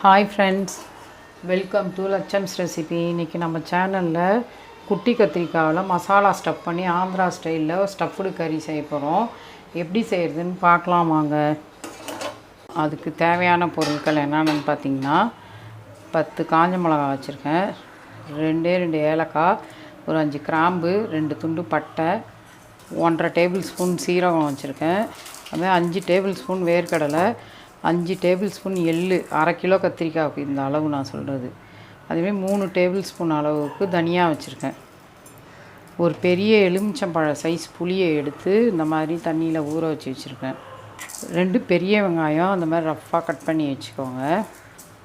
Hi friends welcome to லட்சம்ஸ் recipe இன்றைக்கி நம்ம சேனலில் குட்டி கத்திரிக்காவில் மசாலா ஸ்டஃப் பண்ணி ஆந்திரா ஸ்டைலில் ஸ்டஃப்டு கறி செய்ய போகிறோம் எப்படி செய்கிறதுன்னு பார்க்கலாம் வாங்க. அதுக்கு தேவையான பொருட்கள் என்னென்னு பார்த்தீங்கன்னா பத்து காஞ்ச மிளகா வச்சுருக்கேன். ரெண்டே ரெண்டு ஏலக்காய் ஒரு அஞ்சு கிராம்பு ரெண்டு துண்டு பட்டை ஒன்றரை டேபிள் ஸ்பூன் சீரகம் வச்சுருக்கேன். அதே அஞ்சு டேபிள் ஸ்பூன் வேர்க்கடலை அஞ்சு டேபிள் ஸ்பூன் எள்ளு அரை கிலோ கத்திரிக்காய்க்கு இந்த அளவு நான் சொல்கிறது அதுமாரி மூணு டேபிள் ஸ்பூன் அளவுக்கு தனியாக வச்சுருக்கேன். ஒரு பெரிய எலுமிச்சம்பழ சைஸ் புளியை எடுத்து இந்த மாதிரி தண்ணியில் ஊற வச்சு வச்சுருக்கேன். ரெண்டு பெரிய வெங்காயம் அந்த மாதிரி ரஃப்பாக கட் பண்ணி வச்சுக்கோங்க.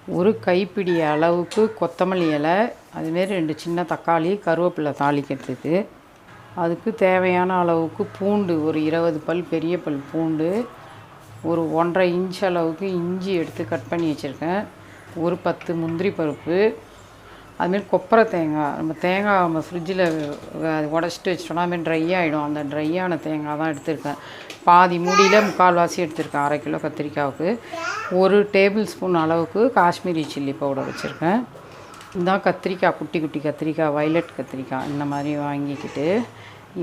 ஒரு கைப்பிடி அளவுக்கு கொத்தமல்லி இலை அதுமாரி ரெண்டு சின்ன தக்காளி கருவேப்பிலை தாளிக்கிறதுக்கு. அதுக்கு தேவையான அளவுக்கு பூண்டு ஒரு இருபது பல் பெரிய பல் பூண்டு ஒரு ஒன்றரை இன்ச் அளவுக்கு இஞ்சி எடுத்து கட் பண்ணி வச்சுருக்கேன். ஒரு பத்து முந்திரி பருப்பு அதுமாரி கொப்பரை தேங்காய். நம்ம தேங்காய் நம்ம ஃப்ரிட்ஜில் உடச்சிட்டு வச்சிட்டோம்னா அதுமாரி ட்ரை ஆகிடும் அந்த ட்ரையான தேங்காய் தான் எடுத்திருக்கேன். பாதி மூடியில் முக்கால்வாசி எடுத்திருக்கேன் அரை கிலோ கத்திரிக்காவுக்கு. ஒரு டேபிள் ஸ்பூன் அளவுக்கு காஷ்மீரி சில்லி பவுடர் வச்சுருக்கேன். இதுதான் கத்திரிக்காய் குட்டி குட்டி கத்திரிக்காய் வைலட் கத்திரிக்காய் இந்த மாதிரி வாங்கிக்கிட்டு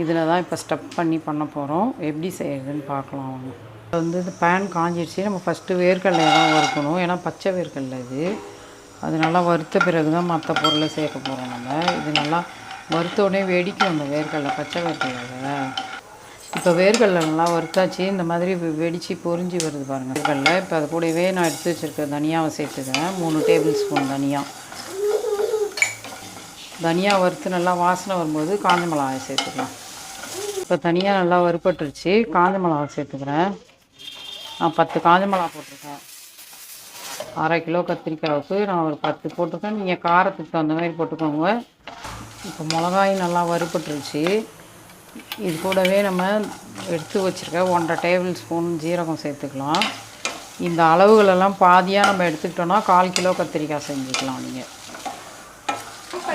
இதில் தான் இப்போ ஸ்டப் பண்ணி பண்ண போகிறோம் எப்படி செய்கிறதுன்னு பார்க்கலாம் அவங்க வந்து இந்த பேன் காஞ்சிடுச்சு. நம்ம ஃபஸ்ட்டு வேர்க்கடலை தான் வறுக்கணும். ஏன்னா பச்சை வேர்க்கடலை இது. அது நல்லா வறுத்த பிறகு தான் மற்ற பொருளை சேர்க்க போகிறோம் நம்ம. இது நல்லா வறுத்த உடனே வெடிக்கும் அந்த வேர்க்கடலை பச்சை வேர்க்கடலை இப்போ வேர்க்கடலை நல்லா வறுத்தாச்சு. இந்த மாதிரி வெடித்து வெடிச்சு பொரிஞ்சு வருது பாருங்கள் வேர்க்கடலை இப்போ அது கூடவே நான் எடுத்து வச்சுருக்க தனியாவை சேர்த்துக்கிறேன் மூணு டேபிள் ஸ்பூன் தனியா. தனியா வறுத்து நல்லா வாசனை வரும்போது காஞ்ச மிளகாய் சேர்த்துக்கலாம். இப்போ தனியாக நல்லா வறுப்பட்டுருச்சு காஞ்ச மிளகாய் சேர்த்துக்கிறேன். நான் பத்து காஞ்ச மிளகா போட்டிருக்கேன். அரை கிலோ கத்திரிக்காவுக்கு நான் ஒரு பத்து போட்டிருக்கேன். நீங்கள் காரத்துக்கு தகுந்த மாதிரி போட்டுக்கோங்க. இப்போ மிளகாயும் நல்லா வறுபட்டுருச்சு. இது கூடவே நம்ம எடுத்து வச்சுருக்க ஒன்றரை டேபிள் ஸ்பூன் ஜீரகம் சேர்த்துக்கலாம். இந்த அளவுகளெல்லாம் பாதியாக நம்ம எடுத்துக்கிட்டோன்னா கால் கிலோ கத்திரிக்காய் செஞ்சுக்கலாம் நீங்கள்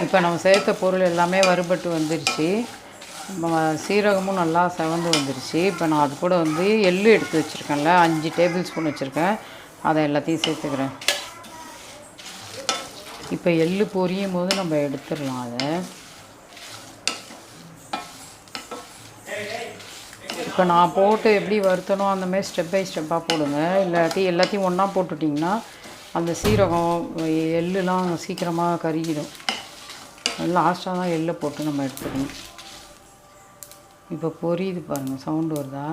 இப்போ நம்ம சேர்த்த பொருள் எல்லாமே வறுபட்டு வந்துருச்சு. நம்ம சீரகமும் நல்லா செவந்து வந்துருச்சு. இப்போ நான் அது கூட வந்து எள்ளு எடுத்து வச்சுருக்கேன்ல அஞ்சு டேபிள் ஸ்பூன் வச்சுருக்கேன். அதை எல்லாத்தையும் சேர்த்துக்கிறேன். இப்போ எள்ளு பொரியும் போது நம்ம எடுத்துடலாம் அதை. இப்போ நான் போட்டு எப்படி வறுத்தனோ அந்த மாதிரி ஸ்டெப் பை ஸ்டெப்பாக போடுங்க. இல்லாட்டி எல்லாத்தையும் ஒன்றா போட்டுட்டிங்கன்னா அந்த சீரகம் எள்ளுலாம் சீக்கிரமாக கருகிடும். லாஸ்ட்டாக தான் எள்ளை போட்டு நம்ம எடுத்துக்கணும். இப்போ பொரியுது பாருங்கள் சவுண்டு வருதா?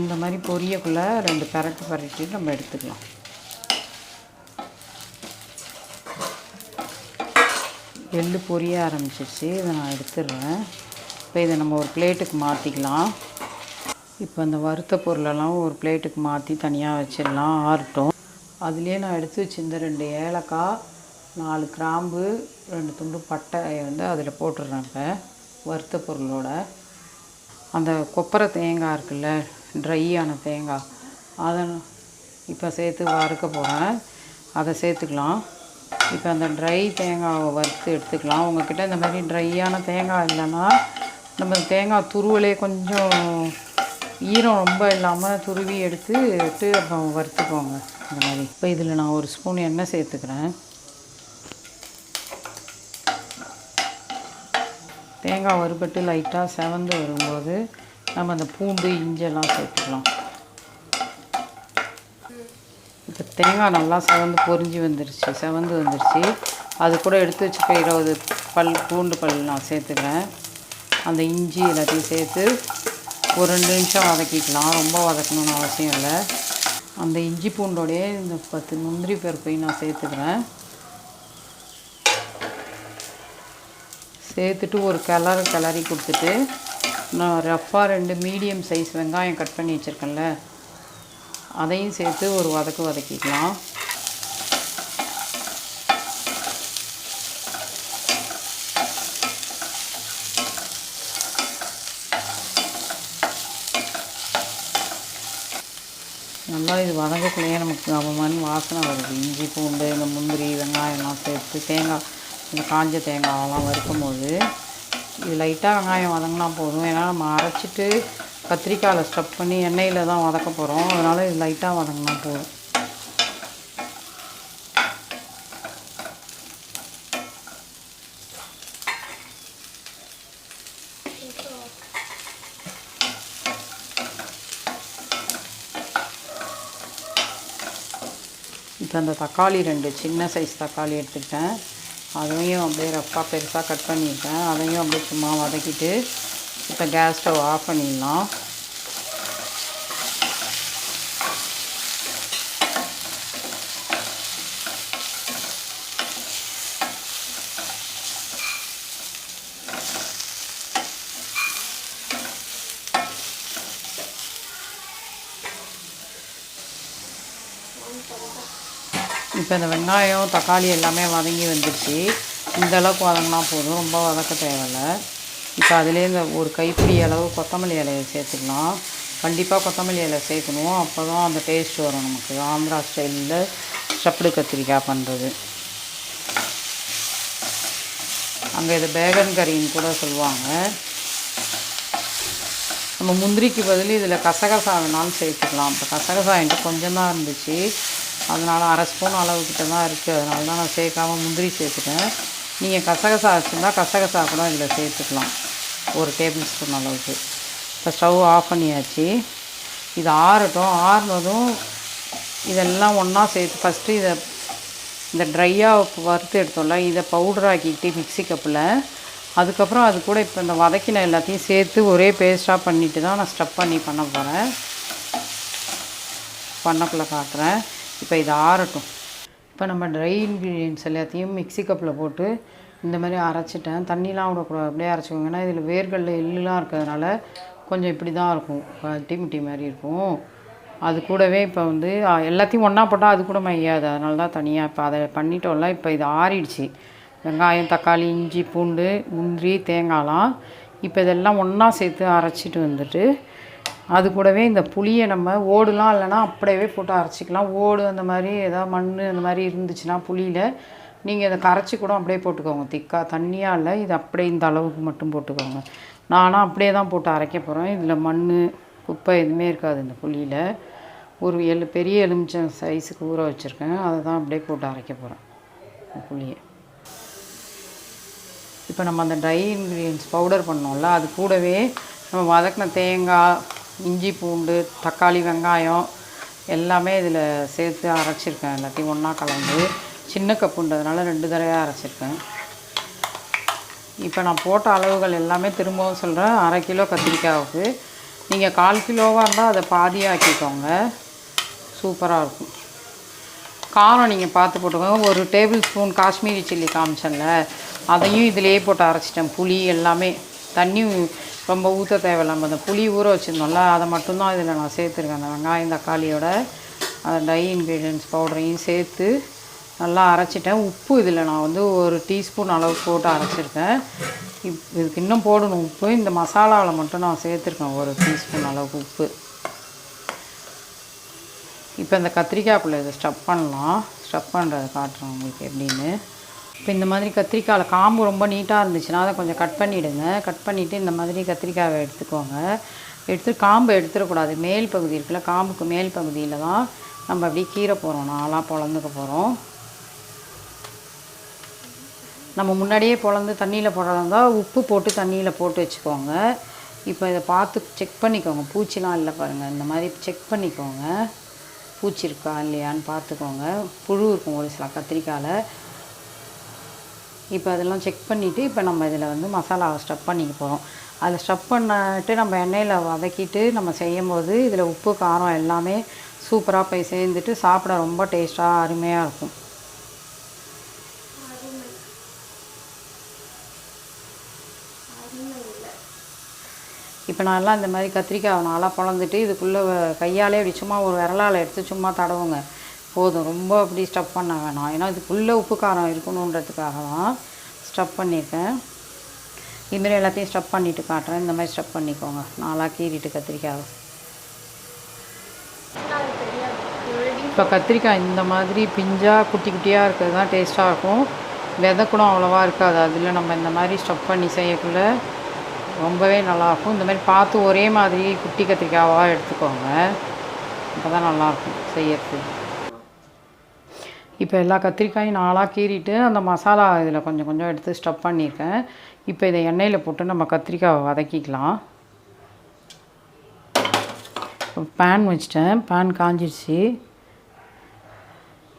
இந்த மாதிரி பொரியக்குள்ளே ரெண்டு பரட்டு பரட்டி நம்ம எடுத்துக்கலாம். எள்ளு பொரிய ஆரம்பிச்சிருச்சு இதை நான் எடுத்துடுறேன். இப்போ இதை நம்ம ஒரு பிளேட்டுக்கு மாற்றிக்கலாம் இப்போ அந்த வறுத்த பொருளெல்லாம் ஒரு பிளேட்டுக்கு மாற்றி தனியாக வச்சிடலாம் ஆறட்டும். அதுலேயே நான் எடுத்து வச்சுருந்த ரெண்டு ஏலக்காய் நாலு கிராம்பு ரெண்டு துண்டு பட்டையை வந்து அதில் போட்டுடுறேன் இப்போ. வறுத்த பொருளோட அந்த கொப்பரை தேங்காய் இருக்குல்ல ட்ரையான தேங்காய் அதை இப்போ சேர்த்து வறுக்க போகிறேன் அதை சேர்த்துக்கலாம். இப்போ அந்த ட்ரை தேங்காவை வறுத்து எடுத்துக்கலாம். உங்ககிட்ட இந்த மாதிரி ட்ரையான தேங்காய் இல்லைன்னா நம்ம தேங்காய் துருவலே கொஞ்சம் ஈரம் ரொம்ப இல்லாமல் துருவி எடுத்து விட்டு அப்புறம் வறுத்துக்கோங்க. இந்த மாதிரி. இப்போ இதில் நான் ஒரு ஸ்பூன் எண்ணெய் சேர்த்துக்கிறேன். தேங்காய் வறுபட்டு லைட்டாக செவந்து வரும்போது நம்ம அந்த பூண்டு இஞ்செல்லாம் சேர்த்துக்கலாம். இப்போ தேங்காய் நல்லா செவந்து பொறிஞ்சி வந்துருச்சு செவந்து வந்துருச்சு. அது கூட எடுத்து வச்சுக்க இருபது பல் பூண்டு பல் நான் சேர்த்துக்கிறேன். அந்த இஞ்சி எல்லாத்தையும் சேர்த்து ஒரு ரெண்டு நிமிஷம் வதக்கிக்கலாம். ரொம்ப வதக்கணும்னு அவசியம் இல்லை. அந்த இஞ்சி பூண்டோடையே இந்த பத்து முந்திரி பருப்பையும் நான் சேர்த்துக்கிறேன். சேர்த்துட்டு ஒரு கிளறு கிளறி கொடுத்துட்டு நான் ரஃப்பாக ரெண்டு மீடியம் சைஸ் வெங்காயம் கட் பண்ணி வச்சுருக்கேன்ல அதையும் சேர்த்து ஒரு வதக்கு வதக்கிக்கலாம். நல்லா இது வதங்கக்குள்ளேயே நமக்கு அவமான வாசனை வருது. இஞ்சி பூண்டு இந்த முந்திரி வெங்காயம்லாம் சேர்த்து தேங்காய் இந்த காஞ்ச தேங்காயெல்லாம் வறுக்கும்போது இது லைட்டாக வெங்காயம் வதங்கினா போதும். ஏன்னா நம்ம அரைச்சிட்டு கத்திரிக்காயில் ஸ்டப் பண்ணி எண்ணெயில் தான் வதக்க போகிறோம் அதனால் இது லைட்டாக வதங்கினா போதும். இப்போ அந்த தக்காளி ரெண்டு சின்ன சைஸ் தக்காளி எடுத்துக்கிட்டேன். அதையும் அப்படியே ரஃப்பாக பெருசாக கட் பண்ணியிருக்கேன். அதையும் அப்படியே சும்மா வதக்கிட்டு இப்போ கேஸ் ஸ்டவ் ஆஃப் பண்ணிடலாம். இப்போ இந்த வெங்காயம் தக்காளி எல்லாமே வதங்கி வந்துடுச்சு. இந்தளவுக்கு வதங்கினா போதும். ரொம்ப வதக்க தேவையில்லை. இப்போ அதிலே இந்த ஒரு கைப்பிடி அளவு கொத்தமல்லி இலையை சேர்த்துக்கலாம். கண்டிப்பாக கொத்தமல்லி இலை சேர்க்கணும். அப்போ தான் அந்த டேஸ்ட் வரும் நமக்கு. ஆந்திரா ஸ்டைலில் சப்புடு கத்திரிக்காய் பண்ணுறது அங்கே இது பேகன் கறின்னு கூட சொல்லுவாங்க. நம்ம முந்திரிக்கு பதில் இதில் கசகசா வேணாலும் சேர்த்துக்கலாம். இப்போ கசகசா என்கிட்ட கொஞ்சம் தான் இருந்துச்சு. அதனால் அரை ஸ்பூன் அளவுக்கிட்ட தான் இருக்குது அதனால தான் நான் சேர்க்காம முந்திரி சேர்த்துட்டேன். நீங்கள் கசகசா வச்சுருந்தா கசகசா கூட இதில் சேர்த்துக்கலாம். ஒரு டேபிள் ஸ்பூன் அளவுக்கு. இப்போ ஸ்டவ் ஆஃப் பண்ணியாச்சு. இது ஆறட்டும். ஆறுனதும் இதெல்லாம் ஒன்றா சேர்த்து ஃபஸ்ட்டு இதை இந்த ட்ரையாக வறுத்து எடுத்தோம்ல இதை பவுடராக்கிக்கிட்டு மிக்ஸி கப்பில் அதுக்கப்புறம் அது கூட இப்போ இந்த வதக்கின எல்லாத்தையும் சேர்த்து ஒரே பேஸ்ட்டாக பண்ணிவிட்டு தான் நான் ஸ்டப் பண்ணி பண்ண போகிறேன் பண்ணக்குள்ளே காட்டுறேன். இப்போ இது ஆறட்டும். இப்போ நம்ம ட்ரை இன்க்ரீடியன்ஸ் எல்லாத்தையும் மிக்சி கப்பில் போட்டு இந்த மாதிரி அரைச்சிட்டேன். தண்ணிலாம் விடக்கூடாது. அப்படியே அரைச்சிக்கோங்க. ஏன்னா இதில் வேர்களில் எள்ளுலாம் இருக்கிறதுனால கொஞ்சம் இப்படி தான் இருக்கும். டிமிட்டி மாதிரி இருக்கும். அது கூடவே இப்போ வந்து எல்லாத்தையும் ஒன்றா போட்டால் அது கூட மையாது. அதனால தான் தனியாக இப்போ அதை பண்ணிட்டோம்ல. இப்போ இது ஆறிடுச்சு. வெங்காயம் தக்காளி இஞ்சி பூண்டு முந்திரி தேங்காய்லாம் இப்போ இதெல்லாம் ஒன்றா சேர்த்து அரைச்சிட்டு வந்துட்டு அது கூடவே இந்த புளியை நம்ம ஓடுலாம் இல்லைன்னா அப்படியே போட்டு அரைச்சிக்கலாம். ஓடு அந்த மாதிரி ஏதாவது மண் அந்த மாதிரி இருந்துச்சுன்னா புளியில் நீங்கள் இதை கரைச்சி கூட அப்படியே போட்டுக்கோங்க. திக்கா தண்ணியாக இல்லை இது அப்படியே இந்த அளவுக்கு மட்டும் போட்டுக்கோங்க. நானும் அப்படியே தான் போட்டு அரைக்க போகிறேன் இதில் மண் குப்பை எதுவுமே இருக்காது இந்த புளியில். ஒரு எலு பெரிய எலுமிச்சம் சைஸுக்கு ஊற வச்சுருக்கேன். அதை தான் அப்படியே போட்டு அரைக்க போகிறேன் புளியை. இப்போ நம்ம அந்த ட்ரை இன்க்ரீடியன்ஸ் பவுடர் பண்ணோம்ல அது கூடவே நம்ம வதக்கின தேங்காய் இஞ்சி பூண்டு தக்காளி வெங்காயம் எல்லாமே இதில் சேர்த்து அரைச்சிருக்கேன். எல்லாத்தையும் ஒன்றா கலந்து. சின்ன கப்புன்றதுனால ரெண்டு தடவையாக அரைச்சிருக்கேன். இப்போ நான் போட்ட அளவுகள் எல்லாமே திரும்பவும் சொல்கிறேன் அரை கிலோ கத்திரிக்காவுக்கு. நீங்கள் கால் கிலோவாக இருந்தால் அதை பாதியாக ஆக்கிக்கோங்க. சூப்பராக இருக்கும். காரம் நீங்கள் பார்த்து போட்டுக்கோங்க. ஒரு டேபிள் ஸ்பூன் காஷ்மீரி சில்லி காமிச்சேன்ல அதையும் இதிலேயே போட்டு அரைச்சிட்டேன். புளி எல்லாமே. தண்ணி ரொம்ப ஊற்ற தேவையில்லாமல் அந்த புளி ஊற வச்சுருந்தோம்ல அதை மட்டும்தான் இதில் நான் சேர்த்துருக்கேன். அந்த வெங்காயம் தக்காளியோட அந்த ட்ரை இன்க்ரீடியன்ஸ் பவுடரையும் சேர்த்து நல்லா அரைச்சிட்டேன். உப்பு இதில் நான் வந்து ஒரு டீஸ்பூன் அளவு போட்டு அரைச்சிருக்கேன். இப் இதுக்கு இன்னும் போடணும். உப்பு இந்த மசாலாவில் மட்டும் நான் சேர்த்துருக்கேன் ஒரு டீஸ்பூன் அளவுக்கு உப்பு. இப்போ இந்த கத்திரிக்காய்க்குள்ளே இதை ஸ்டப் பண்ணலாம். ஸ்டப் பண்ணுறதை காட்டுறேன் உங்களுக்கு எப்படின்னு. இப்போ இந்த மாதிரி கத்திரிக்காயில் காம்பு ரொம்ப நீட்டாக இருந்துச்சுன்னா அதை கொஞ்சம் கட் பண்ணிவிடுங்க கட் பண்ணிவிட்டு இந்த மாதிரி கத்திரிக்காயை எடுத்துக்கோங்க. எடுத்து காம்பை எடுத்துடக்கூடாது. மேல் பகுதி இருக்குல்ல காம்புக்கு மேல் பகுதியில் தான் நம்ம அப்படியே கீரை போகிறோம் நாளாக பொழந்துக்க போகிறோம் நம்ம முன்னாடியே பொழந்து தண்ணியில் போடுறதா இருந்தால் உப்பு போட்டு தண்ணியில் போட்டு வச்சுக்கோங்க. இப்போ இதை பார்த்து செக் பண்ணிக்கோங்க. பூச்சிலாம் இல்லை பாருங்கள் இந்த மாதிரி செக் பண்ணிக்கோங்க. பூச்சி இருக்கா இல்லையான்னு பார்த்துக்கோங்க. புழு இருக்கும் ஒரு சில கத்திரிக்காயில். இப்போ அதெல்லாம் செக் பண்ணிவிட்டு இப்போ நம்ம இதில் வந்து மசாலாவை ஸ்டப் பண்ணிக்க போகிறோம் அதை ஸ்டப் பண்ணிட்டு நம்ம எண்ணெயில் வதக்கிட்டு நம்ம செய்யும் போது இதில் உப்பு காரம் எல்லாமே சூப்பராக போய் சேர்ந்துட்டு சாப்பிட ரொம்ப டேஸ்ட்டாக அருமையாக இருக்கும். இப்போ நான்லாம் இந்த மாதிரி கத்திரிக்காய் நல்லா பிளந்துட்டு இதுக்குள்ளே கையாலே அப்படி சும்மா ஒரு விரலால் எடுத்து சும்மா தடவுங்க. போதும். ரொம்ப அப்படி ஸ்டப் பண்ண வேணாம். ஏன்னா இதுக்குள்ளே உப்பு காரம் இருக்கணுன்றதுக்காக தான் ஸ்டப் பண்ணியிருக்கேன். இதுமாரி எல்லாத்தையும் ஸ்டப் பண்ணிவிட்டு காட்டுறேன். இந்த மாதிரி ஸ்டப் பண்ணிக்கோங்க. நாளாக கீறிட்டு கத்திரிக்காய் இப்போ கத்திரிக்காய் இந்த மாதிரி பிஞ்சாக குட்டி குட்டியாக இருக்கிறது தான் டேஸ்ட்டாக இருக்கும். விதை கூட அவ்வளோவா இருக்காது. அதில் நம்ம இந்த மாதிரி ஸ்டப் பண்ணி செய்யக்குள்ள ரொம்பவே நல்லாயிருக்கும். இந்த மாதிரி பார்த்து ஒரே மாதிரி குட்டி கத்திரிக்காவாக எடுத்துக்கோங்க. அப்போ தான் நல்லாயிருக்கும் செய்யறதுக்கு. இப்போ எல்லா கத்திரிக்காயும் நாளாக கீறிட்டு அந்த மசாலா இதில் கொஞ்சம் கொஞ்சம் எடுத்து ஸ்டப் பண்ணியிருக்கேன். இப்போ இதை எண்ணெயில் போட்டு நம்ம கத்திரிக்காவை வதக்கிக்கலாம். பேன் வச்சிட்டேன். பேன் காஞ்சிடுச்சு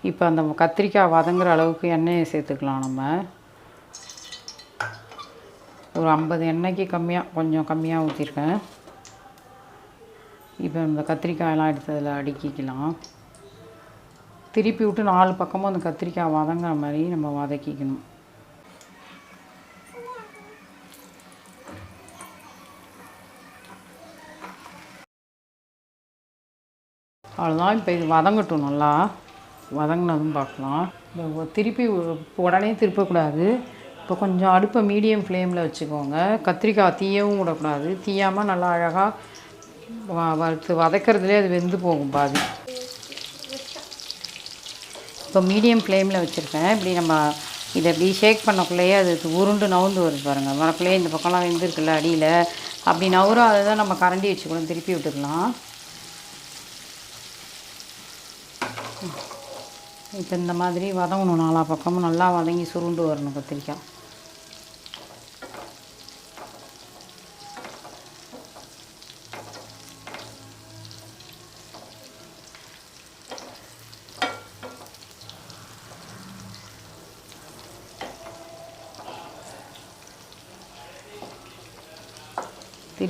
இப்போ அந்த கத்திரிக்காய் வதங்குற அளவுக்கு எண்ணெயை சேர்த்துக்கலாம் நம்ம. ஒரு ஐம்பது எண்ணெய்க்கு கம்மியாக கொஞ்சம் கம்மியாக ஊற்றிருக்கேன் இப்போ இந்த கத்திரிக்காயெல்லாம் எடுத்து அதில் அடுக்கிக்கலாம். திருப்பி விட்டு நாலு பக்கமும் அந்த கத்திரிக்காய் வதங்குற மாதிரி நம்ம வதக்கிக்கணும். அவ்வளோதான் இப்போ இது வதங்கட்டும் நல்லா. வதங்கினதும் பார்க்கலாம். இப்போ திருப்பி உடனே திருப்பக்கூடாது. இப்போ கொஞ்சம் அடுப்பை மீடியம் ஃப்ளேமில் வச்சுக்கோங்க. கத்திரிக்காய் தீயவும் விடக்கூடாது. தீயாமல் நல்லா அழகாக வ வறுத்து வதக்கிறதுலே அது வெந்து போகும் பாதி. இப்போ மீடியம் ஃப்ளேமில் வச்சுருக்கேன். இப்படி நம்ம இதை இப்படி ஷேக் பண்ணக்குள்ளேயே அது உருண்டு நவுந்து வருது பாருங்கள் வரக்குள்ளேயே இந்த பக்கம்லாம் வெந்திருக்குல்ல அடியில். அப்படி நவுறும் அதை தான் நம்ம கரண்டி வச்சு கூட திருப்பி விட்டுக்கலாம். இப்போ இந்த மாதிரி வதங்கணும். நாலா பக்கமும் நல்லா வதங்கி சுருண்டு வரணும் கத்திரிக்காய்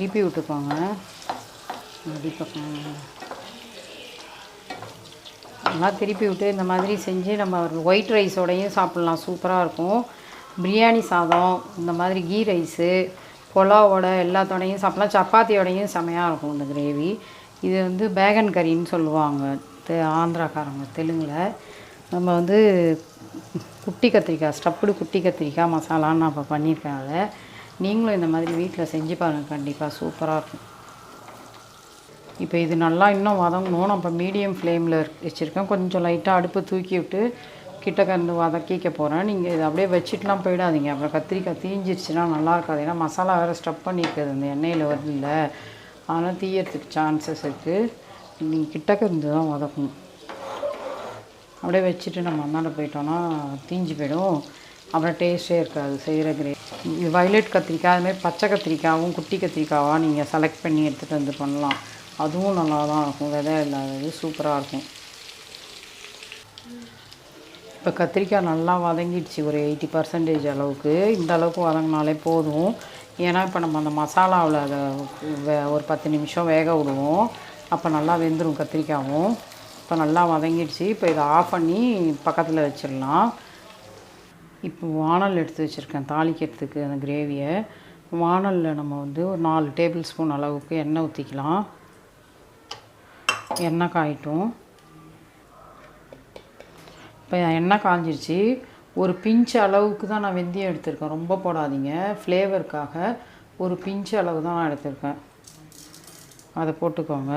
திருப்பி விட்டுக்கோங்க. அடிப்பக்கம் நல்லா திருப்பி விட்டு இந்த மாதிரி செஞ்சு நம்ம ஒயிட் ரைஸோடையும் சாப்பிட்லாம். சூப்பராக இருக்கும். பிரியாணி சாதம் இந்த மாதிரி கீ ரைஸு புலாவோட எல்லாத்தோடையும் சாப்பிட்லாம். சப்பாத்தியோடையும் செமையாக இருக்கும் இந்த கிரேவி இது வந்து பேகன் கறின்னு சொல்லுவாங்க. தெ ஆந்திராக்காரங்க தெலுங்கில். நம்ம வந்து குட்டி கத்திரிக்காய் ஸ்டப்புடு குட்டி கத்திரிக்காய் மசாலான்னு நான் இப்போ பண்ணியிருக்கேன் அதை நீங்களும் இந்த மாதிரி வீட்டில் செஞ்சு பாருங்கள் கண்டிப்பாக சூப்பராக இருக்கும். இப்போ இது நல்லா இன்னும் வதங்கணும். நம்ம மீடியம் ஃப்ளேமில் வச்சுருக்கேன். கொஞ்சம் லைட்டாக அடுப்பு தூக்கி விட்டு கிட்ட கந்து வதக்கிக்க போகிறேன் நீங்கள் இதை அப்படியே வச்சுட்டுலாம் போயிடாதீங்க. அப்புறம் கத்திரிக்காய் தீஞ்சிருச்சுன்னா நல்லா இருக்காது. ஏன்னா மசாலா வேறு ஸ்டப் பண்ணியிருக்குது இந்த எண்ணெயில் வருது இல்லை. அதனால் தீயறதுக்கு சான்சஸ் இருக்குது நீங்கள் கிட்டக்க இருந்து தான் வதக்கணும். அப்படியே வச்சுட்டு நம்ம அந்தாண்ட போயிட்டோன்னா தீஞ்சு போயிடும். அப்புறம் டேஸ்ட்டே இருக்காது செய்கிற கிரே. இது வயலட் கத்திரிக்காய் அதுமாதிரி பச்சை கத்திரிக்காவும் குட்டி கத்திரிக்காவாக நீங்கள் செலக்ட் பண்ணி எடுத்துகிட்டு வந்து பண்ணலாம். அதுவும் நல்லா தான் இருக்கும் விதை இல்லாதது சூப்பராக இருக்கும். இப்போ கத்திரிக்காய் நல்லா வதங்கிடுச்சு ஒரு எயிட்டி பர்சன்டேஜ் அளவுக்கு. இந்த அளவுக்கு வதங்கினாலே போதும். ஏன்னா இப்போ நம்ம அந்த மசாலாவில் அதை வே- ஒரு பத்து நிமிஷம் வேக விடுவோம். அப்போ நல்லா வெந்துடும் கத்திரிக்காயும் இப்போ நல்லா வதங்கிடுச்சு. இப்போ இதை ஆஃப் பண்ணி பக்கத்தில் வச்சிடலாம். இப்போ வானல் எடுத்து வச்சுருக்கேன் தாளிக்கிறதுக்கு அந்த கிரேவியை வானலில் நம்ம வந்து ஒரு நாலு டேபிள் ஸ்பூன் அளவுக்கு எண்ணெய் ஊற்றிக்கலாம் எண்ணெய் காயிட்டும். இப்போ எண்ணெய் காஞ்சிருச்சு. ஒரு பிஞ்ச் அளவுக்கு தான் நான் வெந்தயம் எடுத்திருக்கேன். ரொம்ப போடாதீங்க. ஃப்ளேவருக்காக ஒரு பிஞ்சு அளவு தான் நான் எடுத்திருக்கேன். அதை போட்டுக்கோங்க.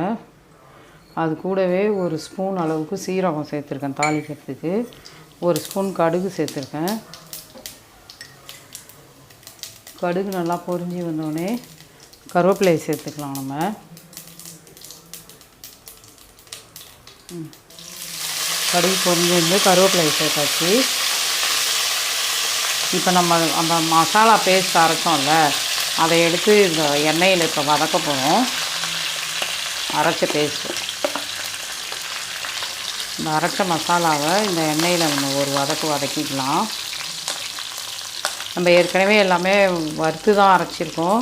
அது கூடவே ஒரு ஸ்பூன் அளவுக்கு சீரகம் சேர்த்துருக்கேன் தாளிக்கிறதுக்கு. ஒரு ஸ்பூன் கடுகு சேர்த்துருக்கேன். கடுகு நல்லா பொரிஞ்சு வந்தோடனே கருவேப்பிலையை சேர்த்துக்கலாம் நம்ம. கடுகு பொரிஞ்சு வந்து கருவேப்பிலையை சேர்த்தாச்சு. இப்போ நம்ம அந்த மசாலா பேஸ்ட் அரைச்சோம்ல அதை எடுத்து இந்த எண்ணெயில் இப்போ வதக்க போகிறோம் அரைச்ச பேஸ்ட்டு இந்த அரைச்ச மசாலாவை இந்த எண்ணெயில் நம்ம ஒரு வதக்கு வதக்கிக்கலாம். நம்ம ஏற்கனவே எல்லாமே வறுத்து தான் அரைச்சிருக்கோம்.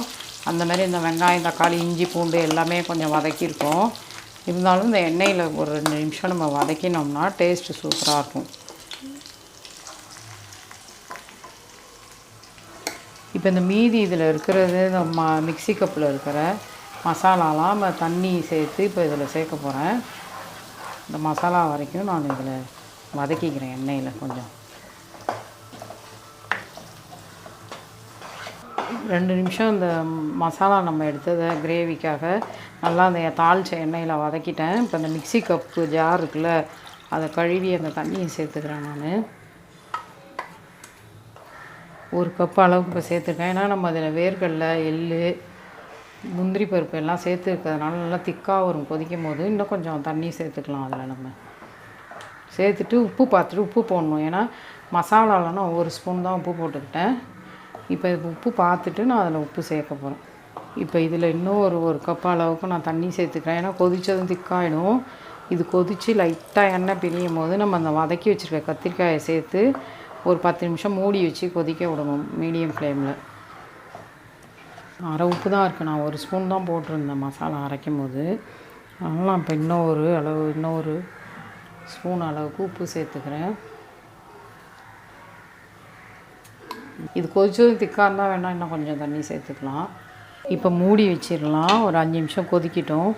அந்த மாதிரி இந்த வெங்காயம் தக்காளி இஞ்சி பூண்டு எல்லாமே கொஞ்சம் வதக்கியிருக்கோம். இருந்தாலும் இந்த எண்ணெயில் ஒரு ரெண்டு நிமிஷம் நம்ம வதக்கினோம்னா டேஸ்ட்டு சூப்பராக இருக்கும். இப்போ இந்த மீதி இதில் இருக்கிறது இந்த ம மிக்ஸி கப்பில் இருக்கிற மசாலாலாம் நம்ம தண்ணி சேர்த்து இப்போ இதில் சேர்க்க போகிறேன். இந்த மசாலா வரைக்கும் நான் இதில் வதக்கிக்கிறேன் எண்ணெயில் கொஞ்சம். ரெண்டு நிமிஷம் இந்த மசாலா நம்ம எடுத்ததை கிரேவிக்காக நல்லா அந்த தாளிச்ச எண்ணெயில் வதக்கிட்டேன். இப்போ இந்த மிக்ஸி கப்பு ஜார் இருக்குல்ல அதை கழுவி அந்த தண்ணியை சேர்த்துக்கிறேன் நான். ஒரு கப் அளவுக்கு இப்போ சேர்த்துருக்கேன் ஏன்னா நம்ம அதில் வேர்க்கடலை எள்ளு முந்திரி பருப்பு எல்லாம் சேர்த்து இருக்கிறதுனால நல்லா திக்காக வரும் கொதிக்கும் போது. இன்னும் கொஞ்சம் தண்ணி சேர்த்துக்கலாம் அதில் நம்ம. சேர்த்துட்டு உப்பு பார்த்துட்டு உப்பு போடணும். ஏன்னா மசாலாவில் நான் ஒரு ஸ்பூன் தான் உப்பு போட்டுக்கிட்டேன். இப்போ இது உப்பு பார்த்துட்டு நான் அதில் உப்பு சேர்க்க போகிறேன் இப்போ இதில் இன்னும் ஒரு ஒரு கப் அளவுக்கு நான் தண்ணி சேர்த்துக்கிறேன். ஏன்னா கொதித்ததும் திக்காயிடும். இது கொதித்து லைட்டாக எண்ணெய் பிரியும் போது நம்ம அந்த வதக்கி வச்சுருக்க கத்திரிக்காயை சேர்த்து ஒரு பத்து நிமிஷம் மூடி வச்சு கொதிக்க விடணும் மீடியம் ஃப்ளேமில். அரை உப்பு தான் இருக்குது நான் ஒரு ஸ்பூன் தான் போட்டிருந்தேன் மசாலா அரைக்கும் போது அதனால் இப்போ இன்னும் ஒரு அளவு இன்னும் ஒரு ஸ்பூன் அளவுக்கு உப்பு சேர்த்துக்கிறேன். இது கொதிச்சதும் திக்காக இருந்தால் வேணால் இன்னும் கொஞ்சம் தண்ணி சேர்த்துக்கலாம். இப்போ மூடி வச்சிடலாம். ஒரு அஞ்சு நிமிஷம் கொதிக்கட்டும்.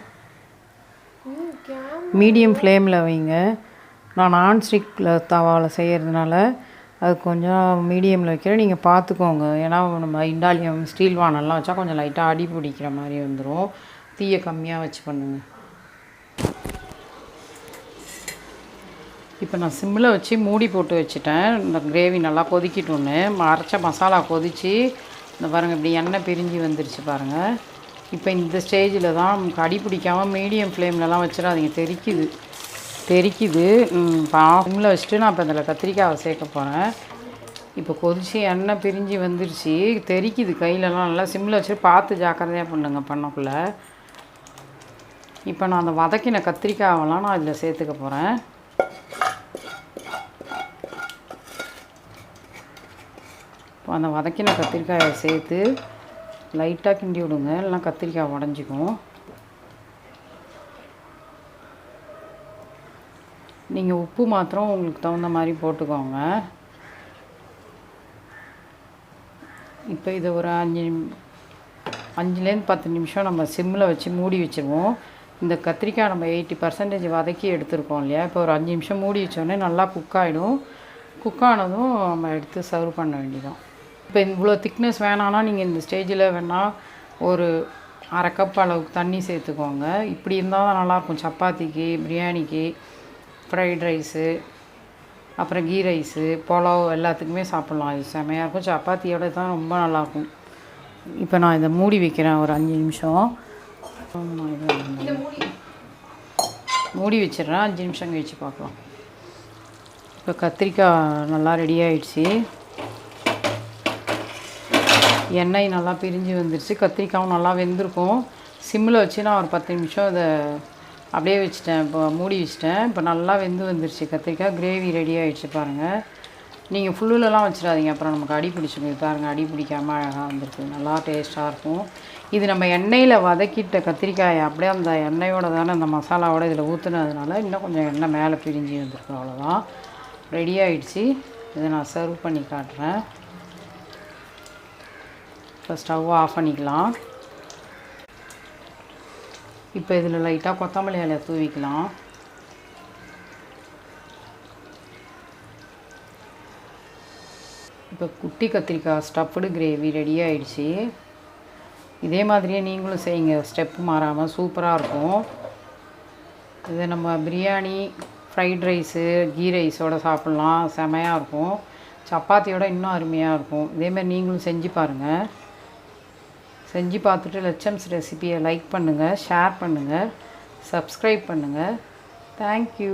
மீடியம் ஃப்ளேமில் வைங்க. நான் நான்ஸ்டிக்கில் தவாவில் செய்கிறதுனால அது கொஞ்சம் மீடியமில் வைக்கிறேன். நீங்கள் பார்த்துக்கோங்க ஏன்னா நம்ம இண்டாலியம் ஸ்டீல் வானெல்லாம் வச்சா கொஞ்சம் லைட்டாக அடி பிடிக்கிற மாதிரி வந்துடும் தீயை கம்மியாக வச்சு பண்ணுங்க. இப்போ நான் சிம்மில் வச்சு மூடி போட்டு வச்சுட்டேன். இந்த கிரேவி நல்லா கொதிக்கிட்டோன்னு அரைச்ச மசாலா கொதித்து இந்த பாருங்கள் இப்படி எண்ணெய் பிரிஞ்சு வந்துருச்சு பாருங்கள் இப்போ இந்த ஸ்டேஜில் தான் நமக்கு அடி பிடிக்காமல் மீடியம் ஃப்ளேம்லலாம் வச்சிடாதீங்க. தெறிக்குது தெரிக்குது. சிம்மில் வச்சுட்டு நான் இப்போ இதில் கத்திரிக்காவை சேர்க்க போகிறேன் இப்போ கொதிச்சு எண்ணெய் பிரிஞ்சு வந்துருச்சு. தெரிக்குது கையிலலாம் நல்லா. சிம்மில் வச்சுட்டு பார்த்து ஜாக்கிரதையாக பண்ணுங்க பண்ணக்குள்ளே. இப்போ நான் அந்த வதக்கின கத்திரிக்காவெல்லாம் நான் இதில் சேர்த்துக்க போகிறேன் இப்போ அந்த வதக்கின கத்திரிக்காயை சேர்த்து லைட்டாக கிண்டி விடுங்க. இல்லைனா கத்திரிக்காய் உடஞ்சிக்கும். நீங்கள் உப்பு மாத்திரம் உங்களுக்கு தகுந்த மாதிரி போட்டுக்கோங்க. இப்போ இதை ஒரு அஞ்சு நிமி அஞ்சுலேருந்து பத்து நிமிஷம் நம்ம சிம்மில் வச்சு மூடி வச்சுருவோம். இந்த கத்திரிக்காய் நம்ம எயிட்டி பர்சன்டேஜ் வதக்கி எடுத்துருக்கோம் இல்லையா? இப்போ ஒரு அஞ்சு நிமிஷம் மூடி வச்சோடனே நல்லா குக் ஆகிடும் குக் ஆனதும் நம்ம எடுத்து சர்வ் பண்ண வேண்டியதான் இப்போ இவ்வளோ திக்னஸ் வேணான்னா நீங்கள் இந்த ஸ்டேஜில் வேணால் ஒரு அரை கப் அளவுக்கு தண்ணி சேர்த்துக்கோங்க. இப்படி இருந்தால் தான் நல்லாயிருக்கும் சப்பாத்திக்கு பிரியாணிக்கு ஃப்ரைட் ரைஸு அப்புறம் கீ ரைஸு புலாவ் எல்லாத்துக்குமே சாப்பிட்லாம். இது செமையாக இருக்கும். சப்பாத்தியோட தான் ரொம்ப நல்லாயிருக்கும். இப்போ நான் இதை மூடி வைக்கிறேன் ஒரு அஞ்சு நிமிஷம். மூடி வச்சிடுறேன். அஞ்சு நிமிஷம் கழிச்சு பார்க்கலாம். இப்போ கத்திரிக்காய் நல்லா ரெடி ஆயிடுச்சு. எண்ணெய் நல்லா பிரிஞ்சு வந்துருச்சு. கத்திரிக்காயும் நல்லா வெந்திருக்கும். சிம்மில் வச்சு நான் ஒரு பத்து நிமிஷம் இதை அப்படியே வச்சுட்டேன். இப்போ மூடி வச்சுட்டேன். இப்போ நல்லா வெந்து வந்துருச்சு. கத்திரிக்காய் கிரேவி ரெடி ஆகிடுச்சு பாருங்கள் நீங்கள் ஃபுல்லுலலாம் வச்சிடாதீங்க. அப்புறம் நமக்கு அடி பிடிச்சிருக்கு பாருங்கள் அடி பிடிக்காமல் அழகாக வந்திருக்கு. நல்லா டேஸ்ட்டாக இருக்கும். இது நம்ம எண்ணெயில் வதக்கிட்ட கத்திரிக்காயை அப்படியே அந்த எண்ணெயோட தானே அந்த மசாலாவோட இதில் ஊற்றுனதுனால இன்னும் கொஞ்சம் எண்ணெய் மேலே பிரிஞ்சு வந்திருக்கு. அவ்வளோதான் ரெடி ஆகிடுச்சு இதை நான் சர்வ் பண்ணி காட்டுறேன். இப்போ ஸ்டவ் ஆஃப் பண்ணிக்கலாம். இப்போ இதில் லைட்டாக கொத்தமல்லி இலை தூவிக்கலாம். இப்போ குட்டி கத்திரிக்காய் ஸ்டஃப்டு கிரேவி ரெடி ஆயிடுச்சு. இதே மாதிரியே நீங்களும் செய்யுங்க. ஸ்டெப் மாறாமல் சூப்பராக இருக்கும். இது நம்ம பிரியாணி ஃப்ரைட் ரைஸு கீ ரைஸோட சாப்பிட்லாம். செமையாக இருக்கும். சப்பாத்தியோட இன்னும் அருமையாக இருக்கும். இதேமாதிரி நீங்களும் செஞ்சு பாருங்கள் செஞ்சு பார்த்துட்டு லட்சம்ஸ் ரெசிபியை லைக் பண்ணுங்கள் ஷேர் பண்ணுங்கள் சப்ஸ்கிரைப் பண்ணுங்கள் தேங்க்யூ